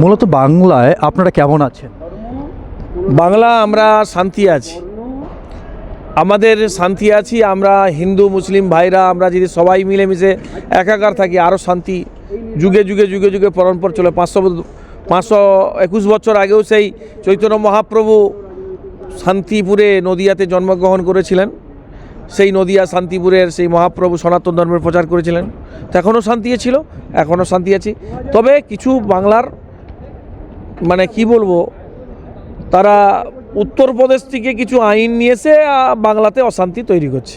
মূলত বাংলায় আপনারা কেমন আছেন? বাংলা আমরা শান্তি আছি। আমাদের শান্তি আছি, আমরা হিন্দু, মুসলিম ভাইরা, আমরা যদি সবাই মিলেমিশে একাকার থাকি আরও শান্তি। যুগে যুগে যুগে যুগে পরম্পর চলে। পাঁচশো পাঁচশো একুশ বছর আগেও সেই চৈতন্য মহাপ্রভু শান্তিপুরে নদিয়াতে জন্মগ্রহণ করেছিলেন। সেই নদিয়া শান্তিপুরের সেই মহাপ্রভু সনাতন ধর্মের প্রচার করেছিলেন। তো এখনও শান্তি ছিল এখনও শান্তি আছি। তবে কিছু বাংলার মানে কি বলব তারা উত্তরপ্রদেশ থেকে কিছু আইন নিয়ে এসে বাংলাতে অশান্তি তৈরি করছে।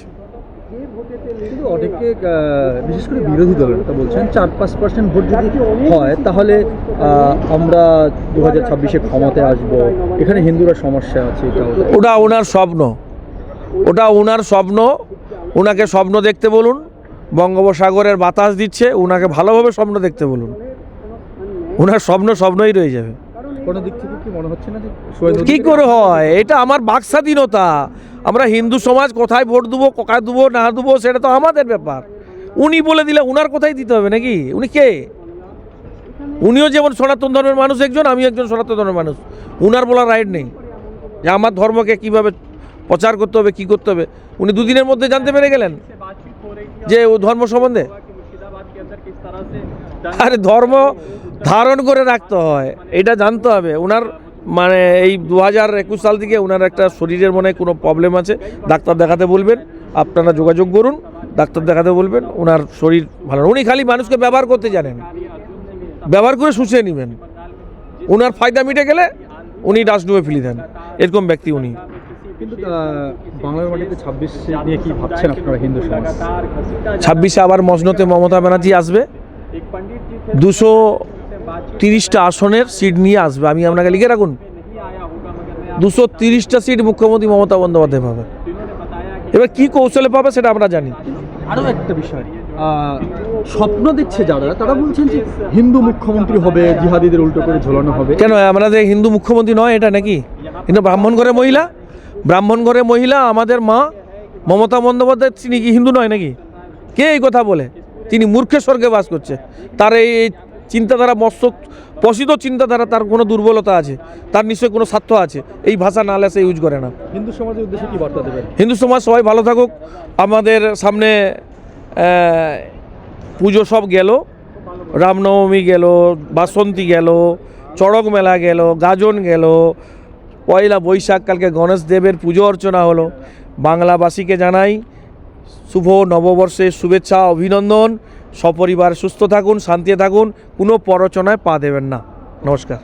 অনেকে বিশেষ করে বিরোধী দলের কথা বলছেন চার পাঁচ পার্সেন্ট ভোট যদি হয় তাহলে আমরা দু হাজার ছাব্বিশে ক্ষমতায় আসব। এখানে হিন্দুরা সমস্যা আছে ওটা ওনার স্বপ্ন। ওটা ওনার স্বপ্ন। ওনাকে স্বপ্ন দেখতে বলুন। বঙ্গোপসাগরের বাতাস দিচ্ছে ওনাকে ভালোভাবে স্বপ্ন দেখতে বলুন। ওনার স্বপ্ন স্বপ্নই রয়ে যাবে। কোনো দিক থেকে কি মনে হচ্ছে না যে কি করে হয়? এটা আমার বাক স্বাধীনতা আমরা হিন্দু সমাজ কোথায় ভোট দেবো কোথায় দেবো না দেবো সেটা তো আমাদের ব্যাপার। উনি বলে দিলে উনার কোথায় দিতে হবে নাকি? উনি কে? উনিও যেমন সনাতন ধর্মের মানুষ একজন আমি একজন সনাতন ধর্মের মানুষ। উনার বলার রাইট নেই। যে আমার ধর্মকে কীভাবে প্রচার করতে হবে কি করতে হবে? উনি দুদিনের মধ্যে জানতে পেরে গেলেন যে ও ধর্ম সম্বন্ধে? আরে ধর্ম ধারণ করে রাখতে হয় এটা জানতে হবে। ওনার মানে এই দু হাজার একুশ সাল থেকে ওনার একটা শরীরের মনে কোনো প্রবলেম আছে ডাক্তার দেখাতে বলবেন আপনারা যোগাযোগ করুন ডাক্তার দেখাতে বলবেন ওনার শরীর ভালো উনি খালি মানুষকে ব্যবহার করতে জানেন ব্যবহার করে শুষে নেবেন। ওনার ফায়দা মিটে গেলে উনি ডাস্টবিনে ফেলে দেন এরকম ব্যক্তি উনি। কিন্তু বাংলার মাটিতে ছাব্বিশ নিয়ে কি ভাবছেন আপনারা হিন্দু সমাজ? ছাব্বিশে আবার মজনতে মমতা ব্যানার্জি আসবে। দুশো তিরিশটা আসনের সিট নিয়ে আসবে। আমি আপনাকে লিখে রাখুন। দুশো তিরিশটা সিট মুখ্যমন্ত্রী মমতা বন্দ্যোপাধ্যায় পাবে। এবার কি কৌশলে পাবে সেটা আমরা জানি। আরও একটা বিষয় স্বপ্ন দেখছে যারা তারা বলছেন যে হিন্দু মুখ্যমন্ত্রী হবে জিহাদিদের উল্টো করে ঝোলানো হবে। কেন আমাদের হিন্দু মুখ্যমন্ত্রী নয় এটা নাকি? কিন্তু ব্রাহ্মণ ঘরে মহিলা? ব্রাহ্মণ ঘরে মহিলা আমাদের মা মমতা বন্দ্যোপাধ্যায় তিনি কি হিন্দু নয় নাকি? কে এই কথা বলে? তিনি মূর্খের স্বর্গে বাস করছে। তার এই চিন্তাধারা মস্ত প্রসিদ্ধ চিন্তাধারা তার কোনো দুর্বলতা আছে তার নিশ্চয়ই কোনো স্বার্থ আছে এই ভাষা না হলে সে ইউজ করে না। হিন্দু সমাজের উদ্দেশ্যে কি বার্তা দেবেন? হিন্দু সমাজ সবাই ভালো থাকুক আমাদের সামনে পুজো সব গেল রামনবমী গেল বাসন্তী গেল চড়ক মেলা গেল গাজন গেল পয়লা বৈশাখ কালকে গণেশ দেবের পুজো অর্চনা হলো। বাংলাবাসীকে জানাই শুভ নববর্ষের শুভেচ্ছা অভিনন্দন। সপরিবার সুস্থ থাকুন শান্তিতে থাকুন কোনো পরচনায় পা দেবেন না। নমস্কার।